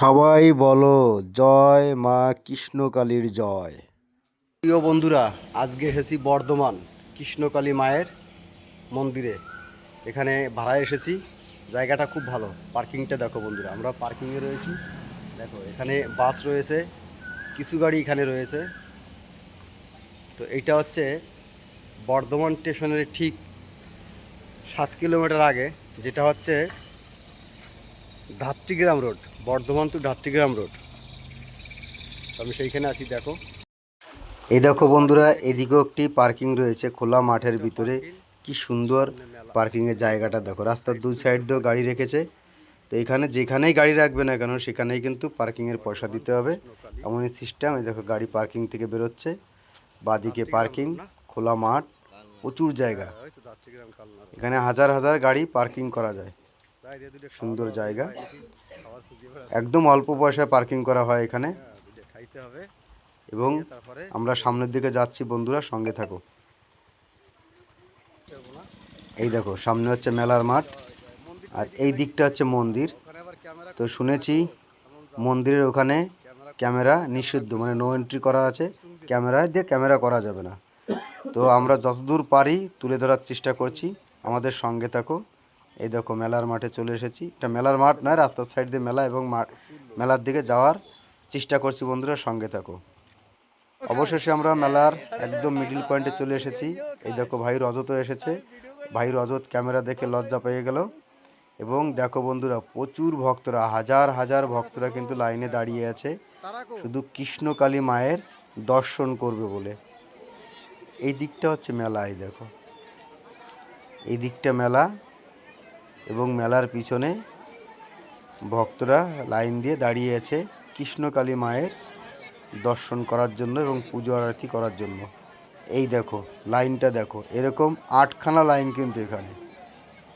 সবাই বলো, জয় মা কৃষ্ণকালীর জয়। প্রিয় বন্ধুরা, আজকে এসেছি বর্ধমান কৃষ্ণকালী মায়ের মন্দিরে। এখানে ভাড়ায় এসেছি, জায়গাটা খুব ভালো। পার্কিংটা দেখো বন্ধুরা, আমরা পার্কিংয়ে রয়েছি। দেখো, এখানে বাস রয়েছে, কিছু গাড়ি এখানে রয়েছে। তো এইটা হচ্ছে বর্ধমান স্টেশনের ঠিক সাত কিলোমিটার আগে, যেটা হচ্ছে Dhatrigram road. Bardhaman to Dhatrigram road আমি সেইখানে আছি, দেখো। এই দেখো বন্ধুরা, এদিকেও একটি পার্কিং রয়েছে খোলা মাঠের ভিতরে। কি সুন্দর পার্কিংয়ের জায়গাটা, দেখো। রাস্তার দুই সাইড দিয়েও গাড়ি রেখেছে। তো এখানে যেখানেই গাড়ি রাখবে না কেন, সেখানেই কিন্তু পার্কিংয়ের পয়সা দিতে হবে। এমনই সিস্টেম এই দেখো গাড়ি পার্কিং থেকে বেরোচ্ছে। বাদিকে পার্কিং খোলা মাঠ, প্রচুর জায়গা। এখানে হাজার হাজার গাড়ি পার্কিং করা যায়। সুন্দর জায়গা। একদম অল্প পয়সায় পার্কিং করা হয় এখানে। এবং আমরা সামনের দিকে যাচ্ছি বন্ধুরা সঙ্গে থাকো। এই দেখো সামনে হচ্ছে মেলার মাঠ আর এই দিকটা হচ্ছে মন্দির। তো শুনেছি মন্দিরের ওখানে ক্যামেরা নিষিদ্ধ মানে নো এন্ট্রি করা আছে। ক্যামেরা দিয়ে ক্যামেরা করা যাবে না। তো আমরা যতদূর পারি তুলে ধরার চেষ্টা করছি। আমাদের সঙ্গে থাকো। এই দেখো মেলার মাঠে চলে এসেছি। এটা মেলার মাঠ নয়, রাস্তার সাইড দিয়ে মেলা এবং মাঠ। মেলার দিকে যাওয়ার চেষ্টা করছি বন্ধুরা, সঙ্গে থাকো। অবশেষে আমরা মেলার একদম মিডিল পয়েন্টে চলে এসেছি। এই দেখো ভাই রজতও এসেছে। ভাই রজত ক্যামেরা দেখে লজ্জা পেয়ে গেল। এবং দেখো বন্ধুরা, প্রচুর ভক্তরা, হাজার হাজার ভক্তরা কিন্তু লাইনে দাঁড়িয়ে আছে। শুধু কৃষ্ণকালী মায়ের দর্শন করবে বলে। এই দিকটা হচ্ছে মেলা, এই দেখো। এই দিকটা মেলা এবং মেলার পিছনে ভক্তরা লাইন দিয়ে দাঁড়িয়ে আছে কৃষ্ণকালী মায়ের দর্শন করার জন্য এবং পুজো আরতি করার জন্য। এই দেখো, লাইনটা দেখো, এরকম আটখানা লাইন কিন্তু এখানে।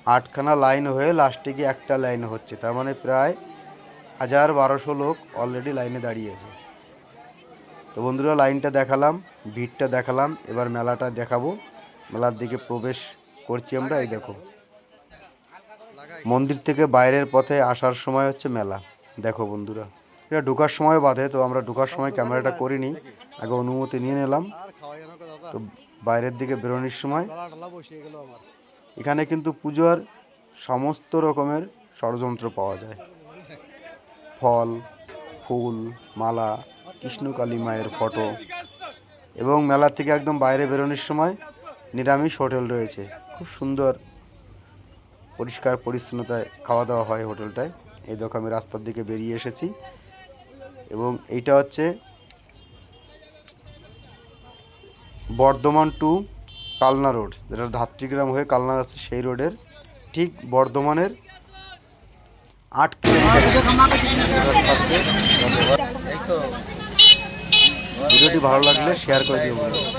আটখানা লাইন হয়ে লাস্টে গিয়ে একটা লাইন হচ্ছে, তার মানে প্রায় হাজার বারোশো লোক অলরেডি লাইনে দাঁড়িয়ে আছে। তো বন্ধুরা, লাইনটা দেখালাম, ভিড়টা দেখালাম, এবার মেলাটা দেখাবো। মেলার দিকে প্রবেশ করছি আমরা, এই দেখো। মন্দির থেকে বাইরের পথে আসার সময় হচ্ছে মেলা। দেখো বন্ধুরা, এটা ঢোকার সময় বাঁধে, তো আমরা ঢোকার সময় ক্যামেরাটা করিনি। আগে অনুমতি নিয়ে নিলাম। তো বাইরের দিকে বেরোনোর সময় এখানে কিন্তু পুজোর সমস্ত রকমের ষড়যন্ত্র পাওয়া যায়। ফল, ফুল, মালা, কৃষ্ণকালী মায়ের ফটো এবং মেলা থেকে একদম বাইরে বেরোনোর সময় নিরামিষ হোটেল রয়েছে। খুব সুন্দর পরিষ্কার পরিচ্ছন্নতায় খাওয়া দাওয়া হয় হোটেলটায়। এই দেখো আমি রাস্তার দিকে বেরিয়ে এসেছি। এবং এইটা হচ্ছে বর্ধমান টু কালনা রোড। যেটা ধাত্রীগ্রাম হয়ে কালনা আছে সেই রোডের ঠিক বর্ধমানের আট কিলোমিটার। ভিডিওটি ভালো লাগলে শেয়ার করে বন্ধুরা।